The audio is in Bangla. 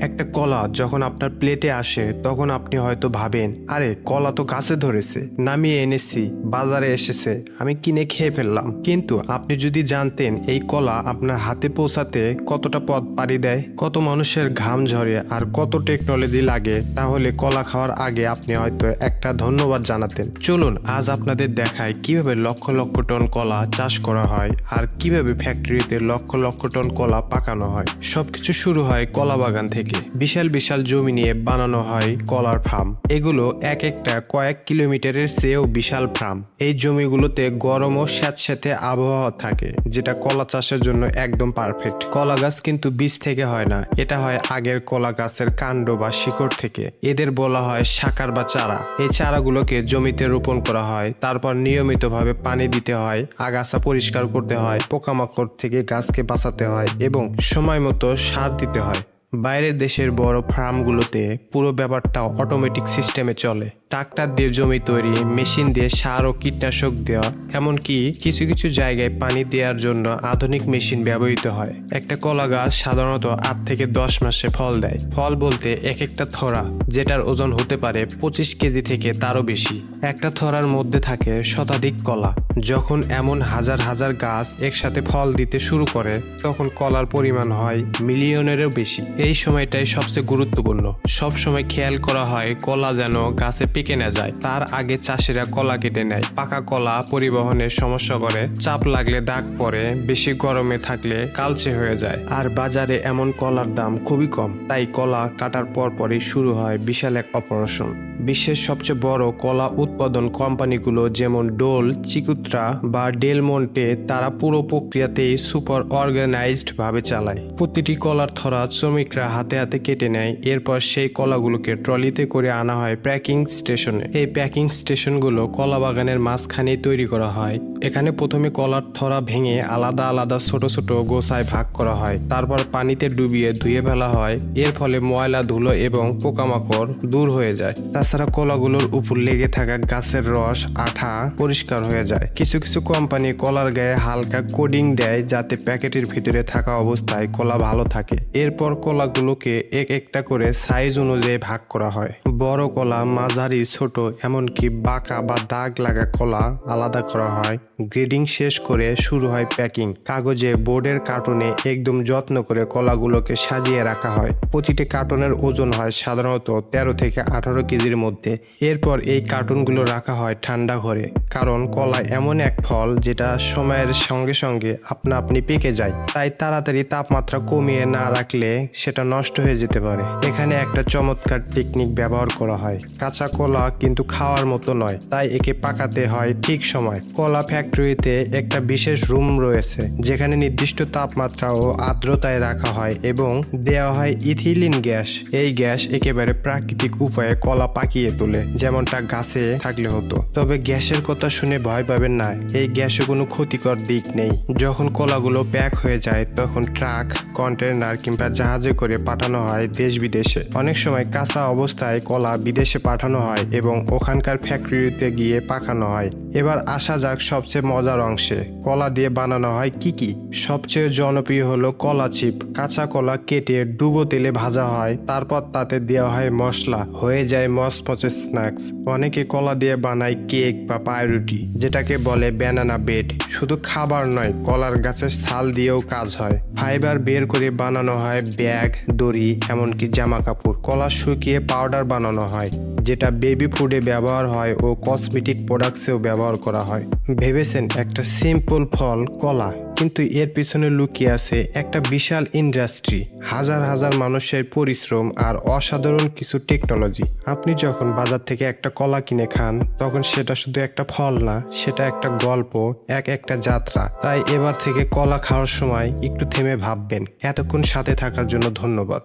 একটা কলা যখন আপনার প্লেটে আসে, তখন আপনি হয়তো ভাবেন, আরে, কলা তো গাছে ধরেছে, নামিয়ে এনেছি, বাজারে এসেছে, আমি কিনে খেয়ে ফেললাম। কিন্তু আপনি যদি জানতেন এই কলা আপনার হাতে পৌঁছাতে কতটা পথ পাড়ি দেয়, কত মানুষের ঘাম ঝরে আর কত টেকনোলজি লাগে, তাহলে কলা খাওয়ার আগে আপনি হয়তো একটা ধন্যবাদ জানাতেন। চলুন, আজ আপনাদের দেখায় কীভাবে লক্ষ লক্ষ টন কলা চাষ করা হয় আর কীভাবে ফ্যাক্টরিতে লক্ষ লক্ষ টন কলা পাকানো হয়। সবকিছু শুরু হয় কলা বাগান থেকে। বিশাল বিশাল জমি নিয়ে বানানো হয় কলার ফার্ম। এগুলো এক একটা কয়েক কিলোমিটারের চেয়েও বিশাল ফার্ম। এই জমিগুলোতে গরম ও স্যাঁতস্যাঁতে আবহাওয়া থাকে, যেটা কলা চাষের জন্য একদম পারফেক্ট কলা গাছ কিন্তু বীজ থেকে হয় না, এটা হয় আগের কলা গাছের কাণ্ড বা শিকড় থেকে। এদের বলা হয় শাকার বা চারা। এই চারাগুলোকে জমিতে রোপণ করা হয়, তারপর নিয়মিতভাবে পানি দিতে হয়, আগাছা পরিষ্কার করতে হয়, পোকামাকড় থেকে গাছকে বাঁচাতে হয় এবং সময় মতো সার দিতে হয়। বাইরের দেশের বড় ফার্মগুলোতে পুরো ব্যাপারটা অটোমেটিক সিস্টেমে চলে। ট্রাক্টর দিয়ে জমি তৈরি, মেশিন দিয়ে সার ও কীটনাশক দেওয়া, এমনকি কিছু কিছু জায়গায় পানি দেওয়ার জন্য আধুনিক মেশিন ব্যবহৃত হয়। একটা কলা গাছ সাধারণত আট থেকে দশ মাসে ফল দেয়। ফল বলতে এক একটা থরা যেটার ওজন হতে পারে পঁচিশ কেজি থেকে তারও বেশি। একটা থরার মধ্যে থাকে শতাধিক কলা। যখন এমন হাজার হাজার গাছ একসাথে ফল দিতে শুরু করে, তখন কলার পরিমাণ হয় মিলিয়নেরও বেশি। এই সময়টাই সবচেয়ে গুরুত্বপূর্ণ। সব সময় খেয়াল করা হয় কলা যেন গাছে পেকে না যায়। তার আগে চাষিরা কলা কেটে নেয়। পাকা কলা পরিবহনের সমস্যা করে। চাপ লাগলে দাগ পরে বেশি গরমে থাকলে কালচে হয়ে যায়। আর বাজারে এমন কলার দাম খুবই কম। তাই কলা কাটার পরপরই শুরু হয় বিশাল এক অপারেশন। বিশ্বের সবচেয়ে বড় কলা উৎপাদন কোম্পানিগুলো যেমন ডোল, চিকুত্রা বা ডেলমন্টে তারা পুরো প্রক্রিয়াতেই সুপার অর্গানাইজডভাবে চালায়। প্রতিটি কলার থরা শ্রমিকরা হাতে হাতে কেটে নেয়, এরপর সেই কলাগুলোকে ট্রলিতে করে আনা হয় প্যাকিং স্টেশনে। এই প্যাকিং স্টেশনগুলো কলা বাগানের মাঝখানেই তৈরি করা হয়। এখানে প্রথমে কলার থরা ভেঙে আলাদা আলাদা ছোট ছোট গোসায় ভাগ করা হয়। তারপর পানিতে ডুবিয়ে ধুয়ে ফেলা হয়। এর ফলে ময়লা, ধুলো এবং পোকামাকড় দূর হয়ে যায়। তাছাড়া কলাগুলোর উপর লেগে থাকা গাছের রস, আঠা পরিষ্কার হয়ে যায়। কিছু কিছু কোম্পানি কলার গায়ে হালকা কোডিং দেয় যাতে প্যাকেটের ভিতরে থাকা অবস্থায় কলা ভালো থাকে। এরপর কলাগুলোকে এক একটা করে সাইজ অনুযায়ী ভাগ করা হয়। বড় কলা, মাঝারি, ছোট, এমনকি বাঁকা বা দাগ লাগা কলা আলাদা করা হয়। গ্রেডিং শেষ করে শুরু হয় প্যাকিং। কাগজে, বোর্ডের কার্টুনে একদম যত্ন করে কলাগুলোকে সাজিয়ে রাখা হয়। প্রতিটি কার্টুনের ওজন হয় সাধারণত তেরো থেকে আঠারো কেজির মধ্যে। এরপর এই কার্টুনগুলো রাখা হয় ঠান্ডা ঘরে। কারণ কলা এমন এক ফল যেটা সময়ের সঙ্গে সঙ্গে আপনা আপনি পেকে যায়। তাই তাড়াতাড়ি তাপমাত্রা কমিয়ে না রাখলে সেটা নষ্ট হয়ে যেতে পারে। এখানে একটা চমৎকার টেকনিক ব্যবহার করা হয়। কাঁচা কলা কিন্তু খাওয়ার মতো নয়, তাই একে পাকাতে হয় ঠিক সময়। কলা ফ্যাক্টরিতে একটা বিশেষ রুম রয়েছে, যেখানে নির্দিষ্ট তাপমাত্রা ও আর্দ্রতায় রাখা হয় এবং দেওয়া হয় ইথিলিন গ্যাস। এই গ্যাস একেবারে প্রাকৃতিক উপায়ে কলা পাকিয়ে তোলে, যেমনটা গাছে থাকলে হতো। তবে গ্যাসের কথা শুনে ভয় পাবেন না, এই গ্যাসে কোনো ক্ষতিকর দিক নেই। যখন কলাগুলো প্যাক হয়ে যায়, তখন ট্রাক কন্টেনার কিংবা জাহাজে করে পাঠানো হয় দেশ বিদেশে অনেক সময় কাঁচা অবস্থায় কলা বিদেশে পাঠানো হয় এবং ওখানকার ফ্যাক্টরিতে গিয়ে পাকানো হয়। এবার আসা যাক সবচেয়ে মজার অংশে। কলা দিয়ে বানানো হয় কি কি? সবচেয়ে জনপ্রিয় হলো কলা চিপ কাঁচা কলা কেটে ডুবো তেলে ভাজা হয়। তারপর তাতে দেওয়া হয় মশলা। হয়ে যায় মচমচে স্ন্যাক্স। অনেকে কলা দিয়ে বানায় কেক বা পায়রুটি যেটাকে বলে ব্যানানা বেড শুধু খাবার নয়, কলার গাছের ছাল দিয়েও কাজ হয়। ফাইবার বের করে বানানো হয় ব্যাগ, দড়ি, এমনকি জামা কাপড় কলা শুকিয়ে পাউডার বানানো হয়। যেটা বেবি ফুডে ব্যবহার হয় ও কসমেটিক প্রোডাক্টসেও ব্যবহার করা হয়। ভেবেছেন একটা সিম্পল ফল, কলা, কিন্তু এর পিছনে লুকিয়ে আছে একটা বিশাল ইন্ডাস্ট্রি হাজার হাজার মানুষের পরিশ্রম আর অসাধারণ কিছু টেকনোলজি আপনি যখন বাজার থেকে একটা কলা কিনে খান, তখন সেটা শুধু একটা ফল না, সেটা একটা গল্প, এক একটা যাত্রা। তাই এবার থেকে কলা খাওয়ার সময় একটু থেমে ভাববেন। এতক্ষণ সাথে থাকার জন্য ধন্যবাদ।